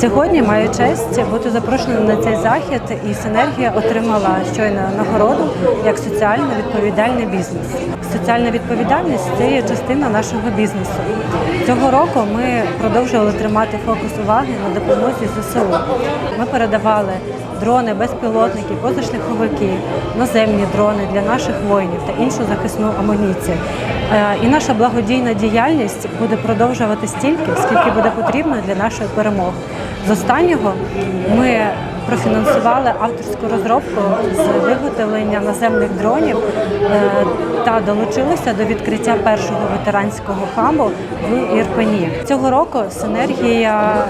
Сьогодні маю честь бути запрошеною на цей захід, і синергія отримала щойно нагороду як соціально відповідальний бізнес. Соціальна відповідальність це є частина нашого бізнесу. Цього року ми продовжували тримати фокус уваги на допомозі ЗСУ. Ми передавали дрони, безпілотники, позашляховики, наземні дрони для наших воїнів та іншу захисну амуніцію. Е, І наша благодійна діяльність буде продовжувати стільки, скільки буде потрібно для нашої перемоги. З останнього ми профінансували авторську розробку з виготовлення наземних дронів е, та долучилися до відкриття першого ветеранського хабу в Ірпені. Цього року синергія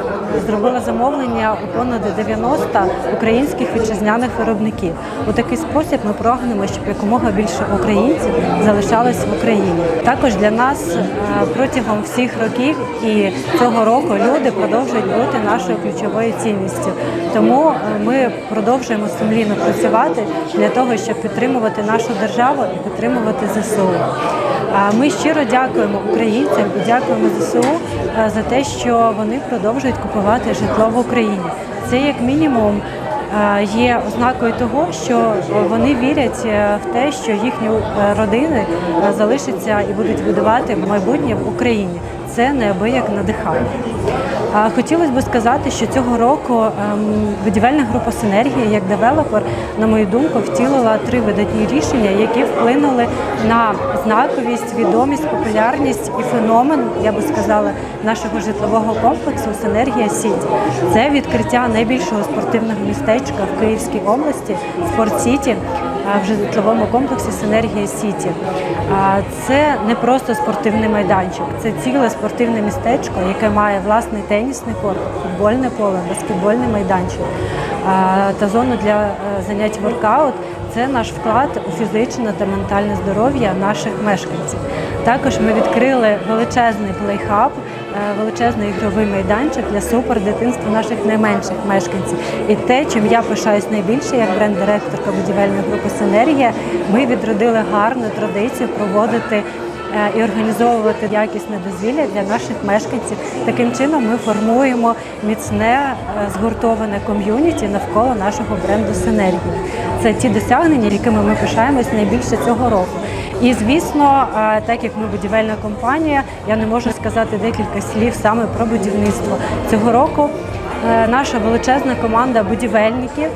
зробила замовлення у понад 90 українських вітчизняних виробників. У такий спосіб ми прагнемо, щоб якомога більше українців залишалось в Україні. Також для нас е, протягом всіх років і цього року люди продовжують бути нашою ключовою цінністю. Тому е, ми продовжуємо сумлінно працювати для того, щоб підтримувати нашу державу і підтримувати ЗСУ. Ми щиро дякуємо українцям і дякуємо ЗСУ е, за те, що вони продовжують купувати житло в Україні. Це як мінімум е, є ознакою того, що вони вірять е, в те, що їхні родини залишаться і будуть будувати майбутнє в Україні. Це неабияк надихає. Хотілося б сказати, що цього року ем, будівельна група Синергія як девелопер, на мою думку, втілила три видатні рішення, які вплинули на знаковість, відомість, популярність і феномен, я би сказала, нашого житлового комплексу Синергія Сіті. Це відкриття найбільшого спортивного містечка в Київській області Спорт Сіті в житловому комплексі Синергія Сіті. Це не просто спортивний майданчик, це ціле спортивне містечко, яке має власний тенісний корт, футбольне поле, баскетбольний майданчик та зону для е, занять воркаут. Це наш вклад у фізичне та ментальне здоров'я наших мешканців. Також ми відкрили величезний плейхаб, величезний ігровий майданчик для супердитинства наших найменших мешканців. І те, чим я пишаюсь найбільше, як бренд-директорка будівельної групи Синергія, ми відродили гарну традицію проводити е, і організовувати якісне дозвілля для наших мешканців. Таким чином ми формуємо міцне е, згуртоване ком'юніті навколо нашого бренду Синергія. Це ті досягнення, якими ми пишаємось найбільше цього року. І звісно, е, так як ми будівельна компанія, я не можу сказати декілька слів саме про будівництво цього року. е, Наша величезна команда будівельників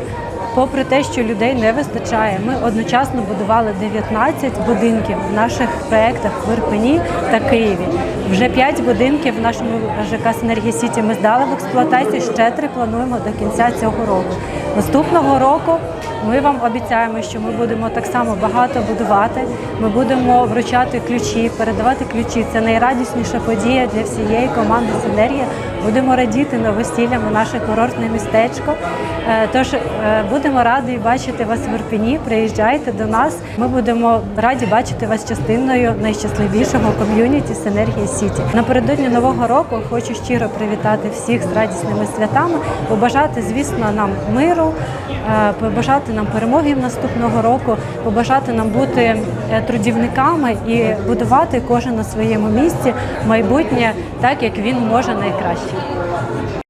Попри те, що людей не вистачає, ми одночасно будували 19 будинків в наших проєктах в Ірпені та Києві. Вже 5 будинків в нашому ЖК Синергія Сіті ми здали в експлуатацію. Ще три плануємо до кінця цього року. Наступного року ми вам обіцяємо, що ми будемо так само багато будувати. Ми будемо вручати ключі, передавати ключі. Це найрадісніша подія для всієї команди Синергія. Будемо радіти новостіллями наше курортне містечко. Е, Тож е, будемо раді бачити вас в Ірпені. Приїжджайте до нас. Ми будемо раді бачити вас частиною найщасливішого ком'юніті Синергія Сіті. Напередодні нового року хочу щиро привітати всіх з радісними святами, побажати, звісно, нам миру, е, побажати нам перемоги наступного року, побажати нам бути трудівниками і будувати кожен на своєму місці майбутнє так, як він може найкраще. people are like,